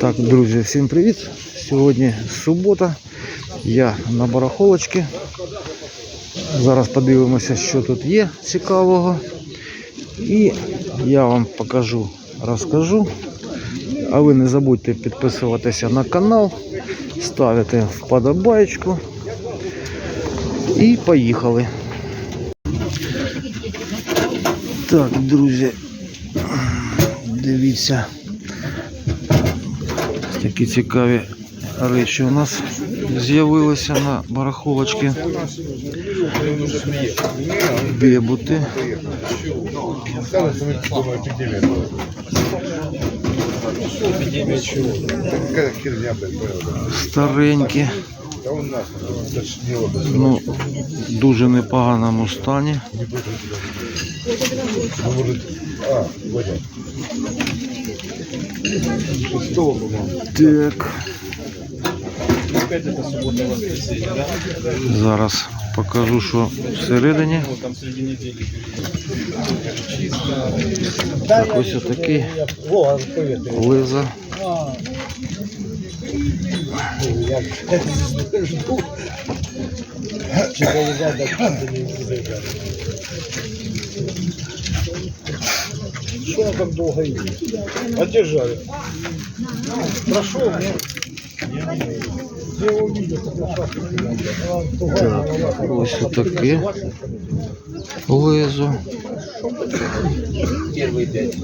Так, друзі, всім привіт. Сьогодні субота. Я на барахолочці. Зараз подивимося, що тут є цікавого. І я вам покажу, розкажу. А ви не забудьте підписуватися на канал, ставити вподобайку. І поїхали. Так, друзі, дивіться. Такі цікаві речі у нас з'явилися на барахолочці. Бебути. Старенькі. Ну, дуже непоганому стані. Так. Зараз покажу, що всередині. Так, ось отакий лиза. Что он так долго идет? Одержали. Прошел, нет? Так, ось таке лезо. Первый пять.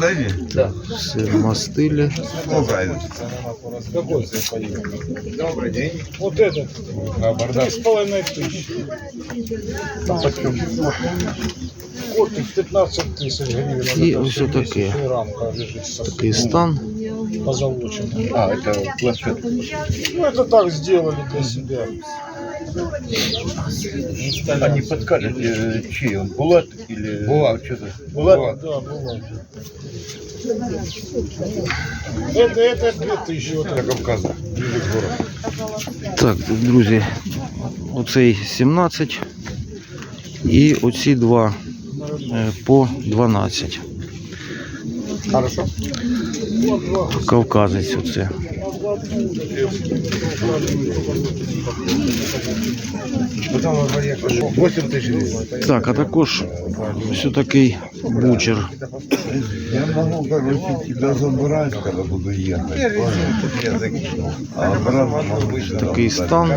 Далі? Так, все мастили. Ну, правильно. Какой цвет поедет? Добрый день. Вот этот. Абордаж. Три с половиной тысячи. Там Кортик 15 тысяч гривен. И Вот это вот всё всё такие. месячная рамка лежит со Такий стан. позолоченной. А, это планшет. Ну, это так сделали для себя. А не подскажет, э, чей он, Булат или... Булат. Что-то... Булат. Да, было. Это, это 2000. Вот Это это. Кавказа. Ближе к городу. Так, друзі, оцей 17 і оці два е, По 12. Хорошо. Кавказець оце. Потом Вадя, 8 тысяч гривен. Так, а також ось такий бучер. Я могу, короче, тебя забрать, когда буду ехать. Я закину. А обратно обычно. Такий стан.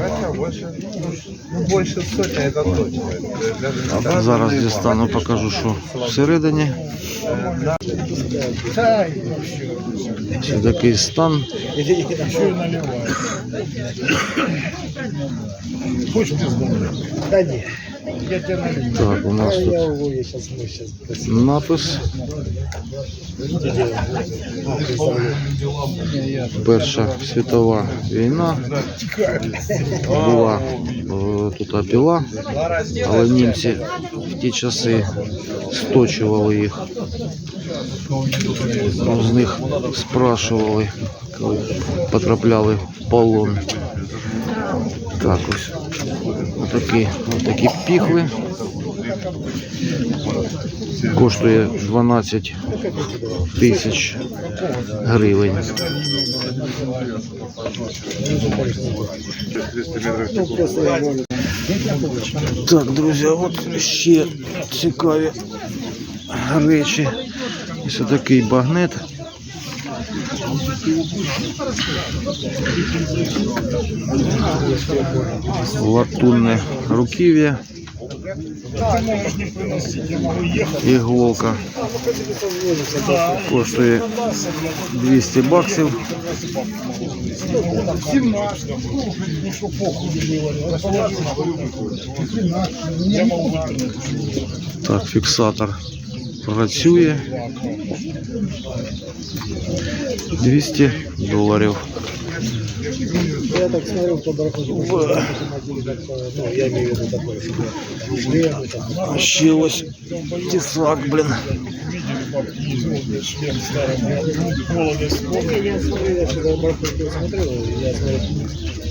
Ну, больше сотни, это точно. Зараз дістану, покажу, що всередині. Ось такий стан. Еще и наливают. Хочешь пиздануть? Да нет. Я тебя налью. Так, у нас Я тут его я сейчас мы сейчас напис. Перша світова війна. Була е, тут опіла, але німці в ті часи сточували їх. Ну, З них спрашували, коли Потрапляли в полон. Так ось. Отакі, отакі піхви. Коштує 12 тисяч гривень. Так, друзі, от ще цікаві речі. Ось такий багнет. Латунне руків'я. Іголка. Коштує 200 баксів. Так, фіксатор працює. 200 доларів. Я так смотрел по барахолу. Ну, я имею в виду такое, чтобы шлемы там. А ще ось тісак, блін. Шлем старый. Молодость. Я смотрел, я вчера барахолку смотрел, я смотрел.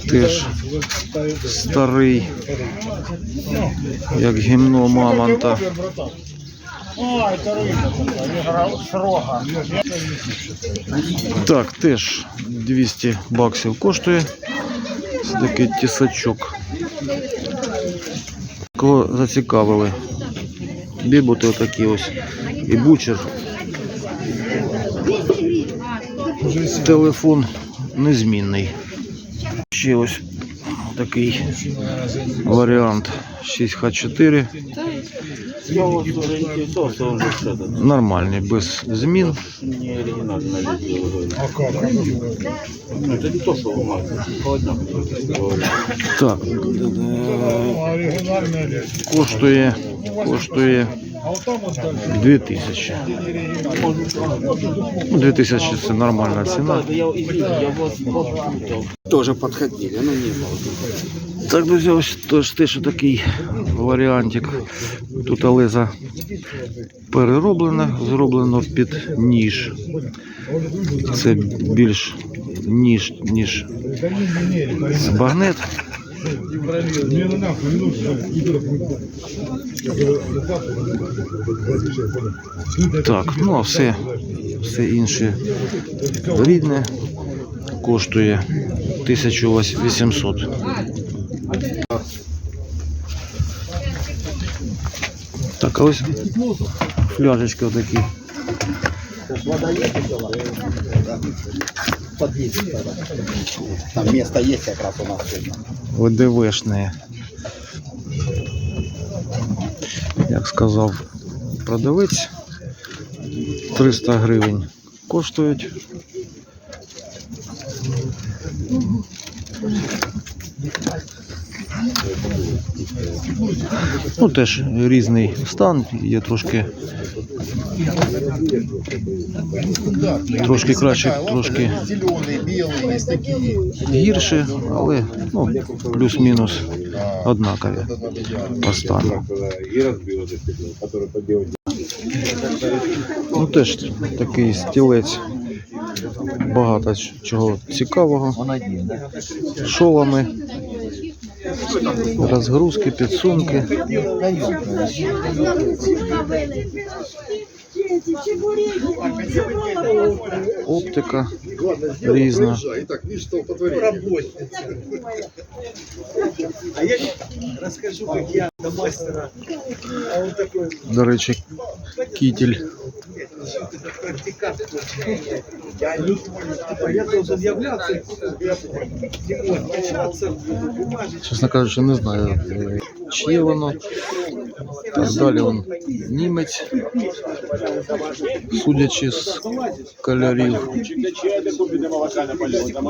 Теж ставит старий, як гімно мамонта. Братан. А, это рыба такая, игра. Так, теж 200 баксів коштує. Це такий тісачок. Кого зацікавили? Біботи отакі ось. І бучер. Телефон незмінний. Ще ось такий варіант 6Х4. Нормальний, без змін. А как? Так, А оригинальная лесть. коштує, коштує А вот Коштує, вот дальше. 2000. Ну, 2000 це нормальна ціна. Тоже подходили, но не было. Так, друзі, ось теж теж такий варіантик. Тут леза перероблене, зроблено під ніж. Це більш ніж, ніж багнет. Мне на нахуй не нужно. Так, ну а все, все інше рідне коштує 1800. Так, а ось фляжечки отакі. Там место есть как раз у нас. ВДВшні. Як сказав продавець, 300 гривень коштують. Ну, теж різний стан, є трошки. Трошки краще, трошки гірше, але ну, плюс-мінус однакові по стану. Ну теж такий стілець. Багато чого цікавого. Шолами, розгрузки, підсумки. Оптика різна. До речі, кітель. Я должен являться, общаться, бумажечки. Чесно кажучи, не знаю, е, чиє воно. Так далі він німець, судячи з кольорів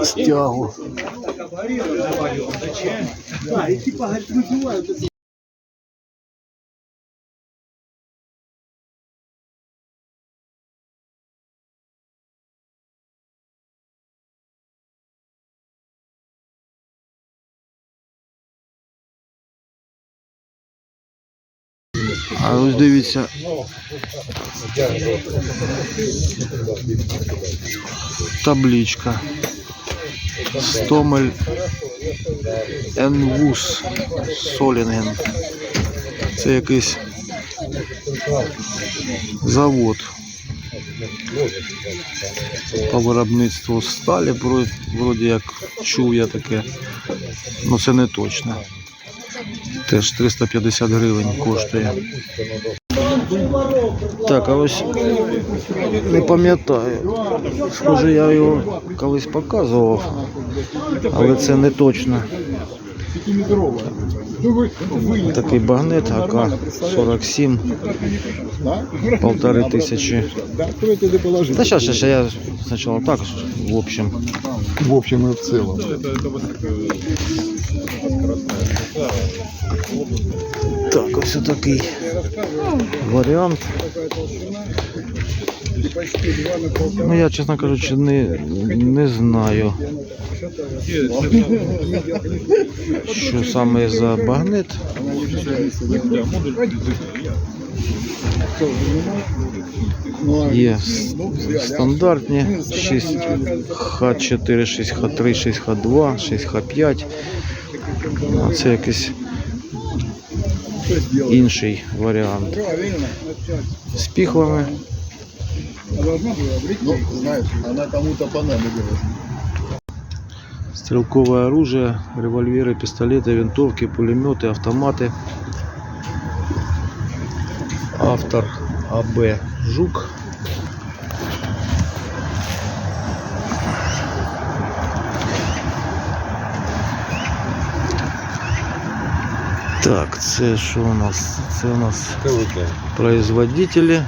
стягу. А ось дивіться. Табличка. Стомель Енвус Солінген. Це якийсь завод по виробництву сталі. Вроді як чув я таке. Ну це не точно. Теж 350 гривень коштує. Так, а ось не пам'ятаю. Схоже, я його колись показував, але це не точно. Такий багнет АК-47, полтори тисячі. Та сейчас, сейчас, я сначала так, в общем. В общем и в целом. Так, ось такий варіант. Ну, я, чесно кажучи, не, не знаю, що саме за багнет. Є стандартні 6Х4, 6Х3, 6Х2, 6Х5. А це якийсь інший варіант. З піхвами. Ну, знаешь, она кому-то понадобилась. Стрелковое оружие, револьверы, пистолеты, винтовки, пулеметы, автоматы. Автор АБ Жук. Так, це що у нас? Це у нас производителі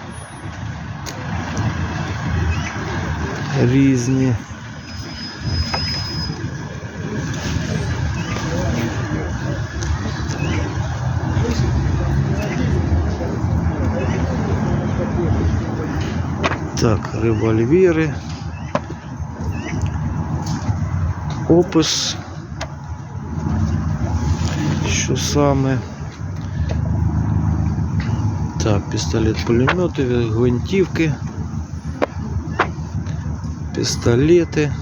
різні. Так, револьвери. Опис. Що саме? Так, пістолет пулемети, гвинтівки, пістолети.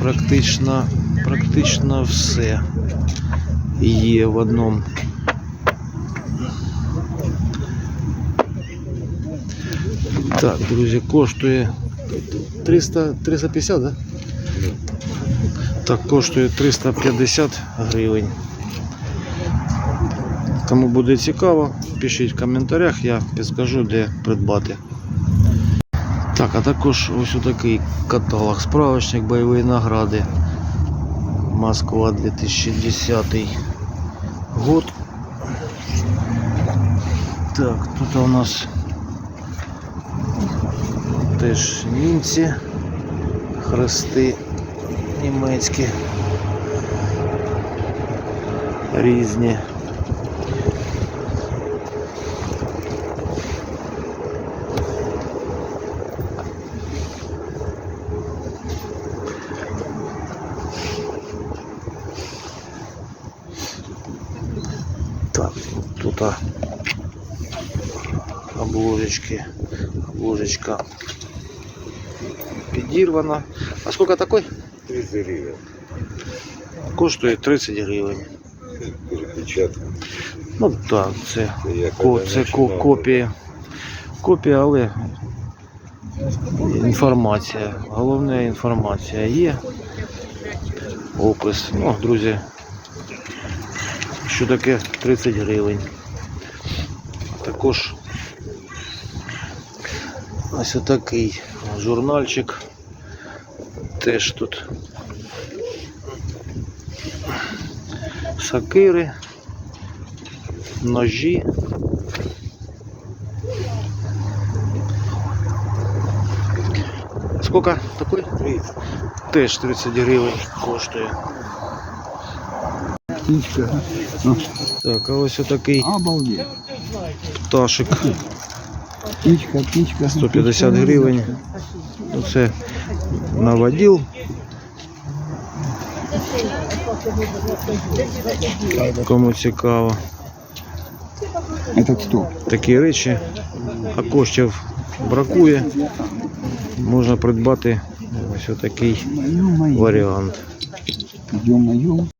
Практично, практично все є в одному. Так, друзі, коштує 300, 350, да? Так, коштує 350 гривень. Кому буде цікаво, пишіть в коментарях, я підскажу, де придбати. Так, а також ось такий каталог, справочник бойової награди. Москва 2010 год. Так, тут у нас теж німці, хрести німецькі різні. Тут обложечки, обложечка підірвана. А сколько такой? 30 гривен. Коштує 30 гривень. Перепечатка. Ну так, це, Я ко, це ко, копія. Копія, але інформація. Головне інформація є. Опис. Ну, друзі, що таке 30 гривень. Також ось отакий журнальчик. Теж тут сакири, ножі. Сколько такой? 30. Теж 30 гривень коштує. Птичка. Так, а ось отакий Обалдеть. пташик Птичка, птичка. 150 гривень. Оце наводил. Кому цікаво. Это кто? Такі речі, а коштів бракує. Можна придбати ось отакий Ё-моё. варіант. Ё-моё.